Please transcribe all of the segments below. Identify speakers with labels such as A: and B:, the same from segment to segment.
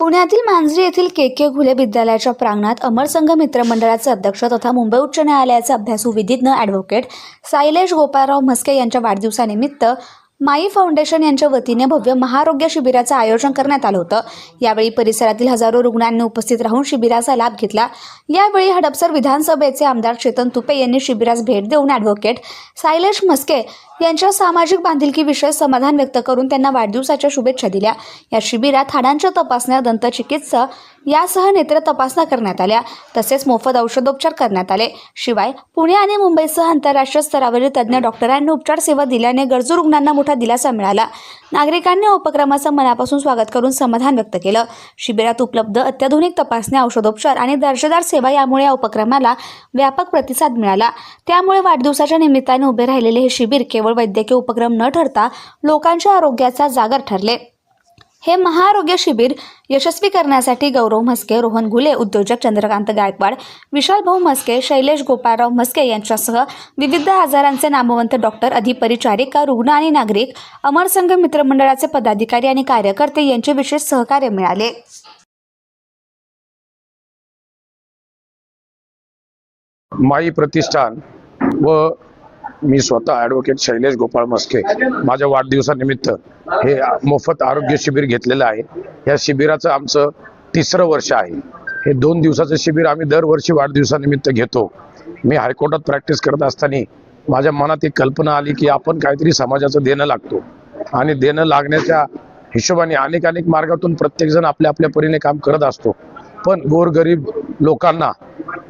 A: पुण्यातील मांजरी येथील के के घुले विद्यालयाच्या प्रांगणात अमर संघ मित्रमंडळाचे अध्यक्ष तथा मुंबई उच्च न्यायालयाचे अभ्यासू विधिज्ञ ॲडव्होकेट सायलेश गोपाळराव म्हस्के यांच्या वाढदिवसानिमित्त माई फाउंडेशन यांच्या वतीने भव्य महारोग्य शिबिराचं आयोजन करण्यात आलं होतं. यावेळी परिसरातील हजारो रुग्णांनी उपस्थित राहून शिबिराचा लाभ घेतला. यावेळी हडपसर विधानसभेचे आमदार चेतन तुपे यांनी शिबिरास भेट देऊन ॲडव्होकेट सायलेश म्हस्के यांच्या सामाजिक बांधिलकीविषयी समाधान व्यक्त करून त्यांना वाढदिवसाच्या शुभेच्छा दिल्या. या शिबिरात हाडांच्या तपासण्या दंतचिकित्सा यासह नेत्र तपासण्या करण्यात आल्या. तसेच मोफत औषधोपचार करण्यात आले. शिवाय पुणे आणि मुंबईसह आंतरराष्ट्रीय स्तरावरील तज्ज्ञ डॉक्टरांनी उपचार सेवा दिल्याने गरजू रुग्णांना मोठा दिलासा मिळाला. नागरिकांनी या उपक्रमाचं मनापासून स्वागत करून समाधान व्यक्त केलं. शिबिरात उपलब्ध अत्याधुनिक तपासण्या औषधोपचार आणि दर्जेदार सेवा यामुळे या उपक्रमाला व्यापक प्रतिसाद मिळाला. त्यामुळे वाढदिवसाच्या निमित्ताने उभे राहिलेले हे शिबिर केवळ वैद्यकीय उपक्रम न ठरता लोकांच्या आरोग्याचा जागर ठरले. हे महाआरोग्य शिबिर यशस्वी करण्यासाठी गौरव म्हस्के रोहन घुले उद्योजक चंद्रकांत गायकवाड विशाल भाऊ म्हस्के शैलेश गोपाळराव म्हस्के यांच्यासह विविध आजारांचे नामवंत डॉक्टर अधिपरिचारिका रुग्ण आणि नागरिक अमर संघ मित्रमंडळाचे पदाधिकारी आणि कार्यकर्ते यांचे विशेष सहकार्य मिळाले.
B: माई प्रतिष्ठान व मी स्वतः ॲडव्होकेट शैलेश गोपाळ मस्के. माझ्या वाढदिवसानिमित्त हे मोफत आरोग्य शिबिर घेतलेलं आहे. या शिबिराचं आमचं तिसरं वर्ष आहे. हे दोन दिवसाचं शिबिर आम्ही दरवर्षी वाढदिवसानिमित्त घेतो. मी हायकोर्टात प्रॅक्टिस करत असताना माझ्या मनात एक कल्पना आली की आपण काहीतरी समाजाचं देणं लागतो. आणि देणं लागण्याच्या हिशोबाने अनेक अनेक मार्गातून प्रत्येकजण आपल्या आपल्या परीने काम करत असतो. पण गोरगरीब लोकांना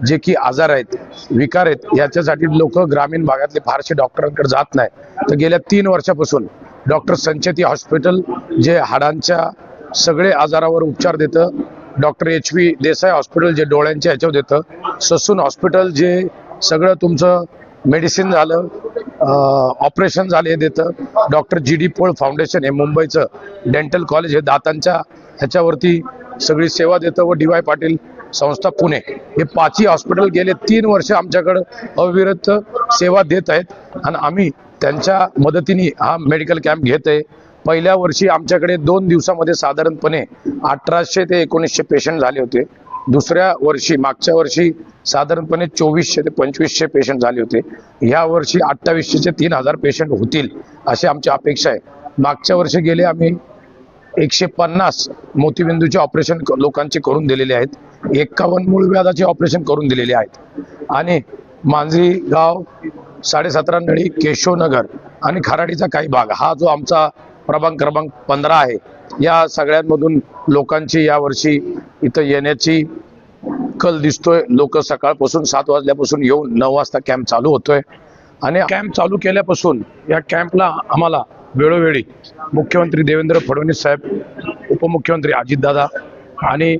B: जे की आजार आहेत विकार आहेत याच्यासाठी लोक ग्रामीण भागातले फारसे डॉक्टरांकडे जात नाही. तर गेल्या तीन वर्षापासून डॉक्टर संचेती हॉस्पिटल जे हाडांच्या सगळे आजारावर उपचार देतं doctor H V Desai hospital जे डोळ्यांच्या ह्याच्यावर देतं ससून हॉस्पिटल जे सगळं तुमचं मेडिसिन झालं ऑपरेशन झाले हे देतं doctor G D Pol foundation हे मुंबईचं डेंटल कॉलेज हे दातांच्या ह्याच्यावरती सगळी सेवा देतं व डी वाय पाटील संस्था पुणे हे पाचही हॉस्पिटल गेले तीन वर्ष आमच्याकडं अविरत सेवा देत आहेत. आणि आम्ही त्यांच्या मदतीने हा मेडिकल कॅम्प घेत आहे. पहिल्या वर्षी आमच्याकडे दोन दिवसामध्ये साधारणपणे अठराशे ते एकोणीसशे पेशंट झाले होते. दुसऱ्या वर्षी मागच्या वर्षी साधारणपणे चोवीसशे ते पंचवीसशे पेशंट झाले होते. ह्या वर्षी अठ्ठावीसशे तीन हजार पेशंट होतील अशी आमची अपेक्षा आहे. मागच्या वर्षी गेले आम्ही एकशे पन्नास मोतीबिंदूचे ऑपरेशन लोकांचे करून दिलेले आहेत. एक्कावन्न मूळ व्याजाचे ऑपरेशन करून दिलेले आहेत. आणि मांजरी गाव साडेसतरा नळी केशवनगर आणि खराडीचा काही भाग. हा जो आमचा प्रभाग क्रमांक पंधरा आहे या सगळ्यांमधून लोकांची यावर्षी इथं येण्याची कल दिसतोय. लोक सकाळपासून सात वाजल्यापासून येऊन नऊ वाजता कॅम्प चालू होतोय. आणि कॅम्प चालू केल्यापासून या कॅम्पला आम्हाला वेळोवेळी मुख्यमंत्री देवेंद्र फडणवीस साहेब उपमुख्यमंत्री अजितदादा आणि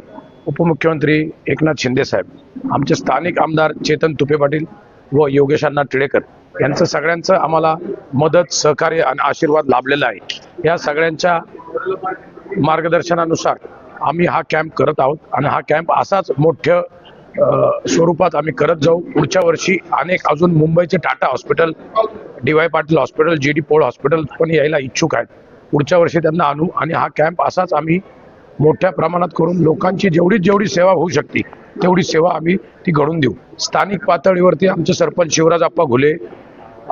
B: उपमुख्यमंत्री एकनाथ शिंदे साहेब आमचे स्थानिक आमदार चेतन तुपे पाटील व योगेशांना टिळेकर यांचं सगळ्यांचं आम्हाला मदत सहकार्य आणि आशीर्वाद लाभलेला आहे. या सगळ्यांच्या मार्गदर्शनानुसार आम्ही हा कॅम्प करत आहोत आणि हा कॅम्प असाच मोठ्या स्वरूपात आम्ही करत जाऊ. पुढच्या वर्षी अनेक अजून मुंबईचे Tata hospital D Y Patil hospital G D Pol hospital पण यायला इच्छुक आहेत. पुढच्या वर्षी त्यांना आणू आणि हा कॅम्प असाच आम्ही मोठ्या प्रमाणात करून लोकांची जेवढी जेवढी सेवा होऊ शकते तेवढी सेवा आम्ही ती घडून देऊ. स्थानिक पातळीवरती आमचे सरपंच शिवराज आप्पा घुले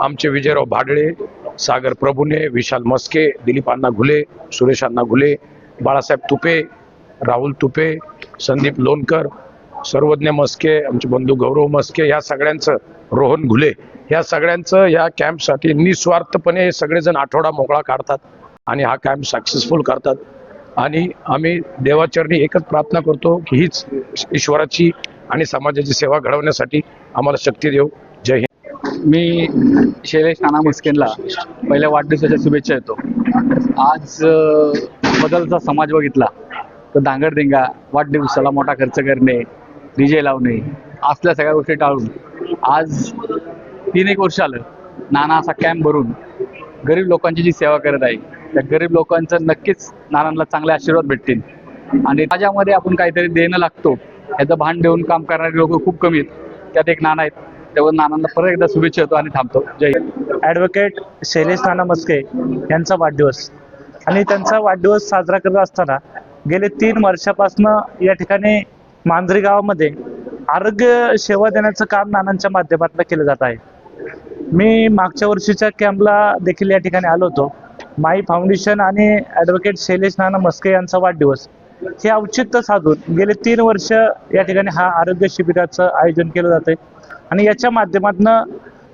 B: आमचे विजयराव भाडळे सागर प्रभुने विशाल मस्के दिलीप अण्णा घुले सुरेश अण्णा घुले बाळासाहेब तुपे राहुल तुपे संदीप लोणकर सर्वज्ञ मस्के आमचे बंधू गौरव मस्के या सगळ्यांचं रोहन घुले या सगळ्यांचं या कॅम्पसाठी निस्वार्थपणे हे सगळेजण आठवडा मोकळा काढतात आणि हा कॅम्प सक्सेसफुल करतात. आणि आम्ही देवाचरणी एकच प्रार्थना करतो की हीच ईश्वराची आणि समाजाची सेवा घडवण्यासाठी आम्हाला शक्ती देऊ. जय हिंद.
C: मी शैलेश नाना मुस्केनला पहिल्या वाढदिवसाच्या शुभेच्छा येतो आज बदलचा समाज बघितला तर दांगडदिंगा वाढदिवसाला मोठा खर्च करणे डीजे लावणे असल्या सगळ्या गोष्टी टाळून. आज तीन एक वर्ष आलं नाना असा कॅम्प भरून गरीब लोकांची जी सेवा करत आहे त्या गरीब लोकांचं नक्कीच नानांना चांगले आशीर्वाद भेटतील. आणि समाजामध्ये आपण काहीतरी देणं लागतो याचं भान देऊन काम करणारे लोक खूप कमी आहेत. त्यात एक नाना आहेत तेव्हा नानांना परत एकदा शुभेच्छा येतो आणि थांबतो. जय
D: ॲडव्होकेट शैलेश नाना मस्के यांचा वाढदिवस. आणि त्यांचा वाढदिवस साजरा करत असताना गेले तीन वर्षापासनं या ठिकाणी मांजरी गावामध्ये आरोग्य सेवा देण्याचं काम नानांच्या माध्यमातून केलं जात आहे. मी मागच्या वर्षीच्या कॅम्पला देखील या ठिकाणी आलो होतो. माई फाउंडेशन आणि ॲडव्होकेट शैलेश नाना मस्के यांचा वाढदिवस. हे औचित्य साधून गेले तीन वर्ष या ठिकाणी हा आरोग्य शिबिराचं आयोजन केलं जातंय. आणि याच्या माध्यमातून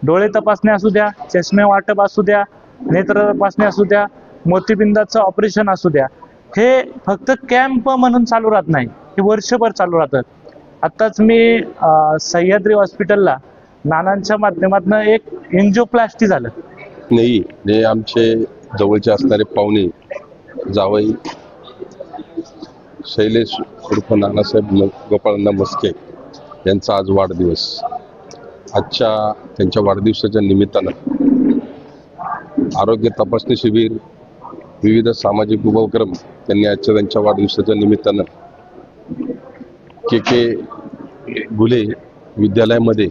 D: डोळे तपासणी असू द्या चष्मे वाटप असू द्या नेत्र तपासणी असू द्या मोतीबिंदाचं ऑपरेशन असू द्या. हे फक्त कॅम्प म्हणून चालू राहत नाही. हे वर्षभर चालू राहतं आत्ताच मी सह्याद्री हॉस्पिटलला नानांच्या माध्यमातून एक एन्जिओप्लास्टी झालं.
E: नाही हे आमचे जवळचे असणारे पाहुणे जावई शैलेश उर्फ नानासाहेब गोपाळांना मस्के यांचा आज वाढदिवस. आजच्या त्यांच्या वाढदिवसाच्या निमित्तानं आरोग्य तपासणी शिबिर विविध सामाजिक उपक्रम त्यांनी आजच्या त्यांच्या वाढदिवसाच्या निमित्तानं के के गुले विद्यालयामध्ये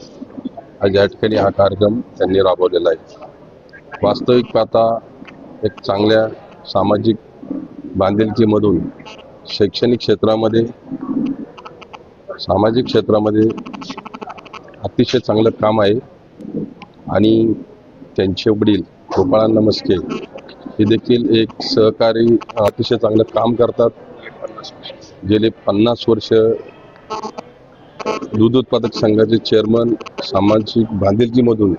E: आज या ठिकाणी हा कार्यक्रम त्यांनी राबवलेला आहे. वास्तविक पाहता एक चांगल्या सामाजिक बांधिलकीमधून शैक्षणिक क्षेत्रामध्ये सामाजिक क्षेत्रामध्ये अतिशय चांगलं काम आहे आणि त्यांचे वडील गोपाळांना मस्के हे देखील एक सहकारी अतिशय चांगलं काम करतात. गेले पन्नास वर्ष दूध उत्पादक संघाचे चेअरमन सामाजिक बांधिलकीमधून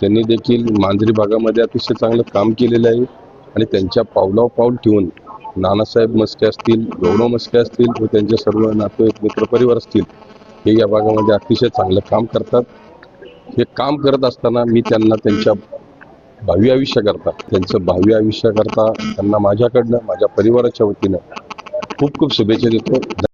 E: त्यांनी देखील मांजरी भागामध्ये अतिशय चांगलं काम केलेलं आहे. आणि त्यांच्या पावलाव पाऊल ठेवून नानासाहेब मस्के असतील गौरव मस्के असतील व त्यांचे सर्व नातेवाईक मित्रपरिवार असतील हे या भागामध्ये अतिशय चांगलं काम करतात. हे काम करत असताना मी त्यांना त्यांच्या भावी आयुष्याकरता त्यांचं भावी आयुष्याकरता त्यांना माझ्याकडनं माझ्या परिवाराच्या वतीनं खूप खूप शुभेच्छा देतो.